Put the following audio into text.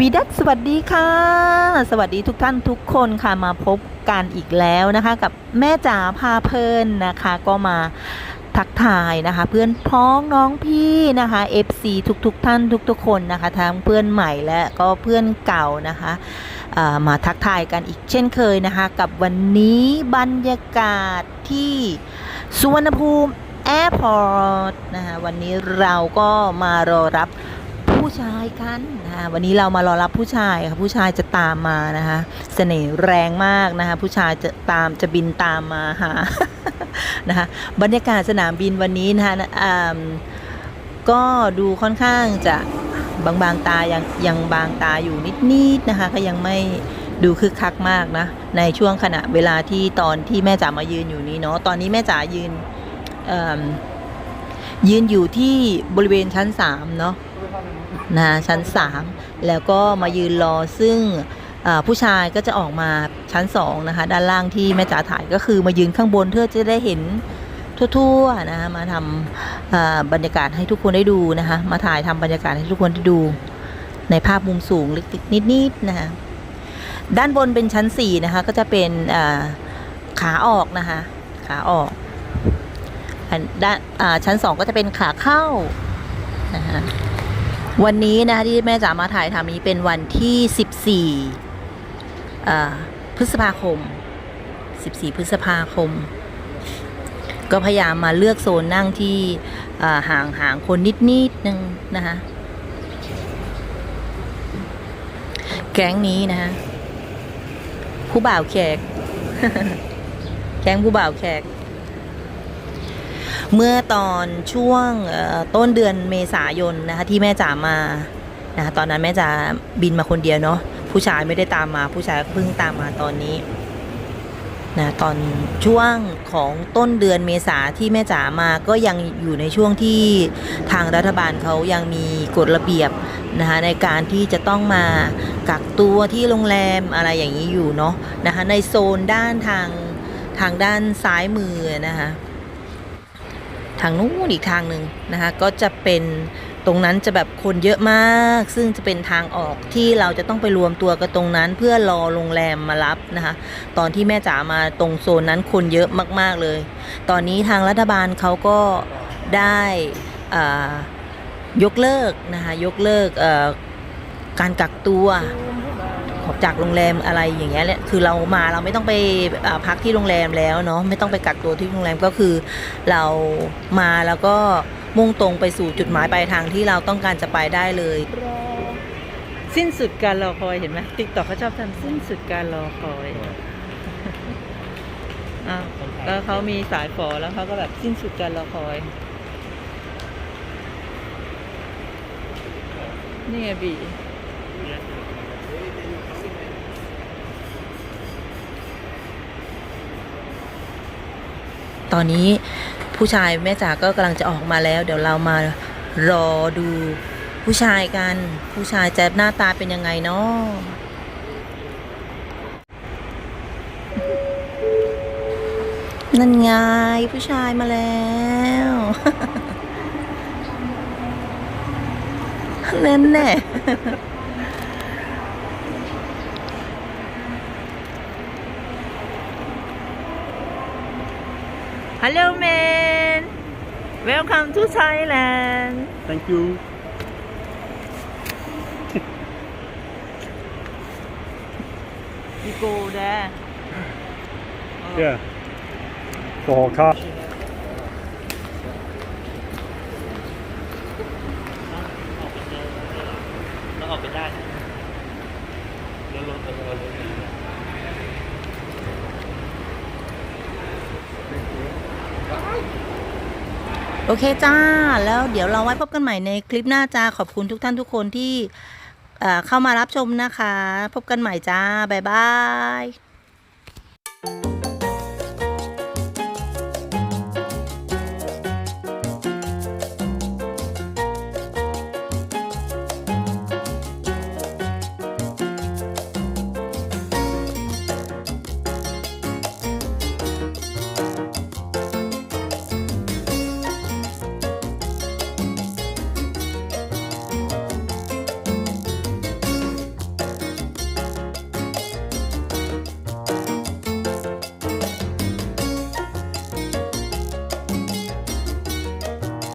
วีดัสสวัสดีค่ะ สวัสดีทุกท่านทุกคนค่ะมาพบกันอีกแล้วนะคะ กับแม่จ๋าพาเพลินนะคะ ก็มาทักทายนะคะ เพื่อนพ้องน้องพี่นะคะ FC ทุกๆทท่านทุกๆคนนะคะทั้งเพื่อนใหม่และก็เพื่อนเก่านะคะามาทักทายกันอีกเช่นเคยนะคะ กับวันนี้บรรยากาศที่สุวรรณภูมิแอร์พอร์ตนะคะวันนี้เราก็มารอรับ ชายกันนะวันนี้เรามารอรับผู้ชายค่ะผู้ชายจะตามมานะคะเสน่ห์แรงมากนะคะผู้ชายจะตามจะบินตามมาหานะคะบรรยากาศสนามบินวันนี้นะคะก็ดูค่อนข้างจะบางบางตายังยังบางตาอยู่นิดๆนะคะ ก็ยังไม่ดูคึกคักมากนะ ในช่วงขณะเวลาที่ตอนที่แม่จ๋ามายืนอยู่นี้เนาะตอนนี้แม่จ๋ายืนยืนอยู่ที่บริเวณชั้น3เนาะนะชั้น 3 แล้วก็มายืนรอซึ่งผู้ชายก็จะออกมาชั้น 2 นะคะ ด้านล่างที่แม่จ๋าถ่ายก็คือมายืนข้างบนเพื่อจะได้เห็นทั่วๆนะคะมาทำบรรยากาศให้ทุกคนได้ดูนะคะ มาถ่ายทำบรรยากาศให้ทุกคนได้ดู ในภาพมุมสูงเล็กๆนิดๆนะคะด้านบนเป็นชั้น 4 นะคะ ก็จะเป็นขาออกนะคะ ขาออกด้านชั้น 2 ก็จะเป็นขาเข้านะคะ วันนี้นะคะที่แม่จ๋ามาถ่ายทำนี้เป็นวันที่ 14 พฤษภาคม 14 พฤษภาคม ก็พยายามมาเลือกโซนนั่งที่ห่างห่างคนนิดนิดนึงนะคะแก๊งนี้นะคะผู้บ่าวแขก แก๊งผู้บ่าวแขก เมื่อตอนช่วงต้นเดือนเมษายนนะคะที่แม่จ๋ามานะคะตอนนั้นแม่จ๋าบินมาคนเดียวเนาะผู้ชายไม่ได้ตามมา ผู้ชายเพิ่งตามมาตอนนี้นะตอนช่วงของต้นเดือนเมษาที่แม่จ๋ามาก็ยังอยู่ในช่วงที่ทางรัฐบาลเขายังมีกฎระเบียบนะคะในการที่จะต้องมากักตัวที่โรงแรมอะไรอย่างนี้อยู่เนาะนะคะในโซนด้านทางทางด้านซ้ายมือนะคะ ทางนู้นอีกทางหนึ่งนะคะก็จะเป็นตรงนั้นจะแบบคนเยอะมาก ซึ่งจะเป็นทางออกที่เราจะต้องไปรวมตัวกันตรงนั้น เพื่อรอโรงแรมมารับนะคะตอนที่แม่จ๋ามาตรงโซนนั้นคนเยอะมาก ๆเลย ตอนนี้ทางรัฐบาลเขาก็ได้ยกเลิกนะคะยกเลิกการกักตัว จากโรงแรมอะไรอย่างเงี้ยแหละคือเรามาเราไม่ต้องไปอ่าพักที่โรงแรมแล้วเนาะไม่ต้องไปกักตัวที่โรงแรมก็คือ เรามาแล้วก็มุ่งตรงไปสู่จุดหมายปลายทางที่เราต้องการจะไปได้เลย สิ้นสุดการรอคอยเห็นไหมติ๊กต็อกเขาชอบทำสิ้นสุดการรอคอยอ้าวแล้วเขามีสายฝอแล้วเขาก็แบบสิ้นสุดการรอคอย นี่ไงบี ตอนนี้ผู้ชายแม่จ๋าก็กำลังจะออกมาแล้ว เดี๋ยวเรามารอดูผู้ชายกัน ผู้ชายจะหน้าตาเป็นยังไงเนาะนั่นไงผู้ชายมาแล้วนั่นแน่ Hello man Welcome to Thailand Thank you. You go there Yeah. For car. โอเคจ้า แล้วเดี๋ยวเราไว้พบกันใหม่ในคลิปหน้าจ้า ขอบคุณทุกท่านทุกคนที่เข้ามารับชมนะคะ พบกันใหม่จ้า บ๊ายบาย